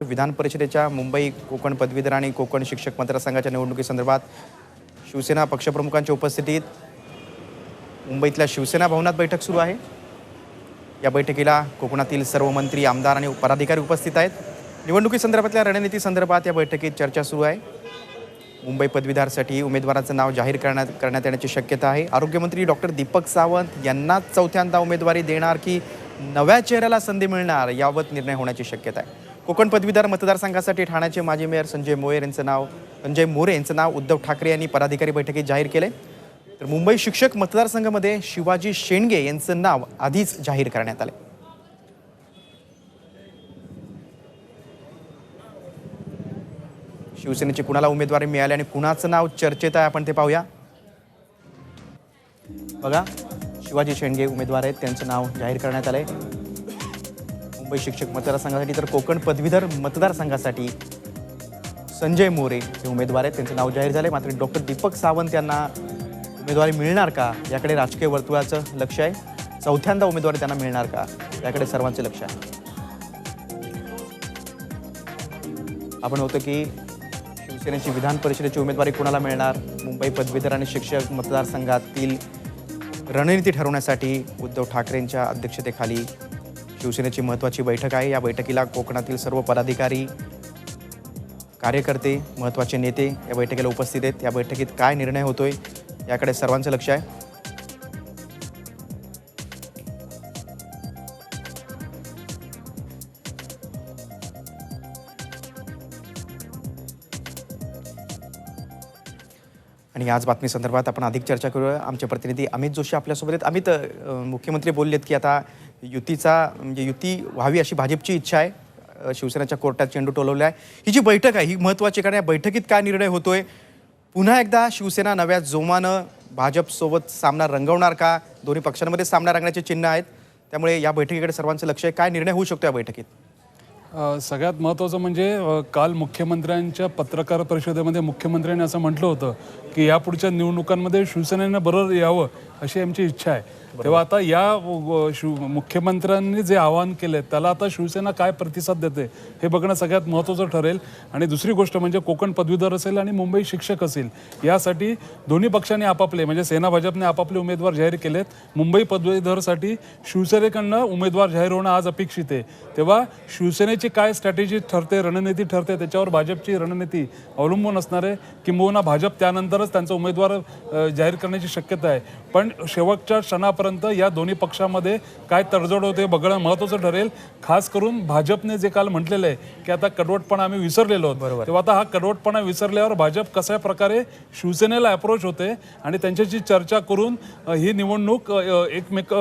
विधान परिषदेच्या मुंबई कोकण पदवीधर आणि कोकण शिक्षक मतदारसंघाच्या निवडणुकीसंदर्भात शिवसेना पक्षप्रमुखांच्या उपस्थितीत मुंबईतल्या शिवसेना भवनात बैठक सुरू आहे. या बैठकीला कोकणातील सर्व मंत्री आमदार आणि पदाधिकारी उपस्थित आहेत. निवडणुकीसंदर्भातल्या रणनीती संदर्भात या बैठकीत चर्चा सुरू आहे. मुंबई पदवीधरसाठी उमेदवाराचं नाव जाहीर करण्यात करण्यात येण्याची शक्यता आहे. आरोग्यमंत्री डॉक्टर दीपक सावंत यांनाच चौथ्यांदा उमेदवारी देणार की नव्या चेहऱ्याला संधी मिळणार याबाबत निर्णय होण्याची शक्यता आहे. कोकण पदवीधर मतदारसंघासाठी ठाण्याचे माजी मेयर संजय मोयर यांचं नाव संजय मोरे यांचं नाव उद्धव ठाकरे यांनी पदाधिकारी बैठकीत जाहीर केले तर मुंबई शिक्षक मतदारसंघामध्ये शिवाजी शेंडगे यांचं नाव आधीच जाहीर करण्यात आले शिवसेनेचे कुणाला उमेदवारी मिळाली आणि कुणाचं नाव चर्चेत आहे आपण ते पाहूया. बघा. शिवाजी शेंडगे उमेदवार आहेत. त्यांचं नाव जाहीर करण्यात आलंय. मुंबई शिक्षक मतदारसंघासाठी तर कोकण पदवीधर मतदारसंघासाठी संजय मोरे हे उमेदवार आहेत. त्यांचं नाव जाहीर झालंय. मात्र डॉक्टर दीपक सावंत यांना उमेदवारी मिळणार का? याकडे राजकीय वर्तुळाचं लक्ष आहे. चौथ्यांदा उमेदवारी त्यांना मिळणार का? याकडे सर्वांचे लक्ष आहे. आपण होतं की शिवसेनेची विधान परिषदेची उमेदवारी कोणाला मिळणार? मुंबई पदवीधर आणि शिक्षक मतदारसंघातील रणनीती ठरवण्यासाठी उद्धव ठाकरेंच्या अध्यक्षतेखाली शिवसेनेची महत्त्वाची बैठक आहे. या बैठकीला कोकणातील सर्व पदाधिकारी कार्यकर्ते महत्त्वाचे नेते या बैठकीला उपस्थित आहेत. या बैठकीत काय निर्णय होतोय याकडे सर्वांचं लक्ष आहे. आणि याच बातमी संदर्भात आपण अधिक चर्चा करूया. आमचे प्रतिनिधी अमित जोशी आपल्यासोबत आहेत. अमित मुख्यमंत्री बोललेत की आता युतीचा म्हणजे युती व्हावी अशी भाजपची इच्छा आहे. शिवसेनेच्या कोर्टात चेंडू टोलवला आहे. ही जी बैठक आहे ही महत्त्वाची कारण या बैठकीत काय निर्णय होतोय? पुन्हा एकदा शिवसेना नव्या जोमानं भाजपसोबत सामना रंगवणार का? दोन्ही पक्षांमध्ये सामना रंगण्याचे चिन्ह आहेत. त्यामुळे या बैठकीकडे सर्वांचं लक्ष आहे. काय निर्णय होऊ शकतो या बैठकीत? सगळ्यात महत्त्वाचं म्हणजे काल मुख्यमंत्र्यांच्या पत्रकार परिषदेमध्ये मुख्यमंत्र्यांनी असं म्हटलं होतं की यापुढच्या निवडणुकांमध्ये शिवसेनेनं बरोबर यावं अशी आमची इच्छा आहे. तेव्हा आता या शिव मुख्यमंत्र्यांनी जे आवाहन केले त्याला आता शिवसेना काय प्रतिसाद देते हे बघणं सगळ्यात महत्त्वाचं ठरेल. आणि दुसरी गोष्ट म्हणजे कोकण पदवीधर असेल आणि मुंबई शिक्षक असेल. यासाठी दोन्ही पक्षांनी आपापले म्हणजे सेना भाजपने आपापले उमेदवार जाहीर केलेत. मुंबई पदवीधरसाठी शिवसेनेकडनं उमेदवार जाहीर होणं आज अपेक्षित आहे. तेव्हा शिवसेनेची काय स्ट्रॅटेजी ठरते रणनीती ठरते त्याच्यावर भाजपची रणनीती अवलंबून असणार आहे. किंबहुना भाजप त्यानंतरच त्यांचा उमेदवार जाहीर करण्याची शक्यता आहे. पण शेवटच्या क्षणापर्यंत या दोन्ही पक्षामध्ये काय तडजोड होते बघणं महत्त्वाचं ठरेल. खास करून भाजपने जे काल म्हटलेलं आहे की आता कडवटपणा आम्ही विसरलेलो आहोत. तेव्हा आता हा कडवटपणा विसरल्यावर भाजप कशा प्रकारे शिवसेनेला अप्रोच होते आणि त्यांच्याशी चर्चा करून ही निवडणूक एकमेक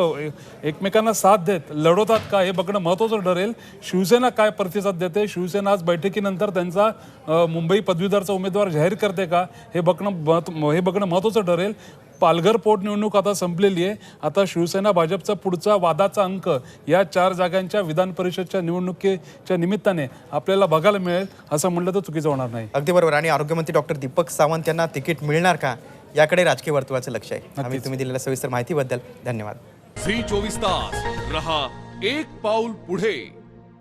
एकमेकांना साथ देत लढवतात का हे बघणं महत्त्वाचं ठरेल. शिवसेना काय प्रतिसाद देते? शिवसेना आज बैठकीनंतर त्यांचा मुंबई पदवीधरचा उमेदवार जाहीर करते का? हे बघणं हे बघणं महत्त्वाचं ठरेल. पालघर पोटनिवडणूक आता संपलेली आहे. आता शिवसेना भाजपचा पुढचा वादाचा अंक या चार जागांच्या विधान परिषदच्या निवडणुकीच्या निमित्ताने आपल्याला बघायला मिळेल. असं म्हटलं तर चुकीचं होणार नाही. अगदी बरोबर. आणि आरोग्यमंत्री डॉक्टर दीपक सावंत यांना तिकीट मिळणार का? याकडे राजकीय वर्तुळाचं लक्ष आहे. आम्ही तुम्ही दिलेल्या सविस्तर माहितीबद्दल धन्यवाद. झी चोवीस तास. रहा एक पाऊल पुढे.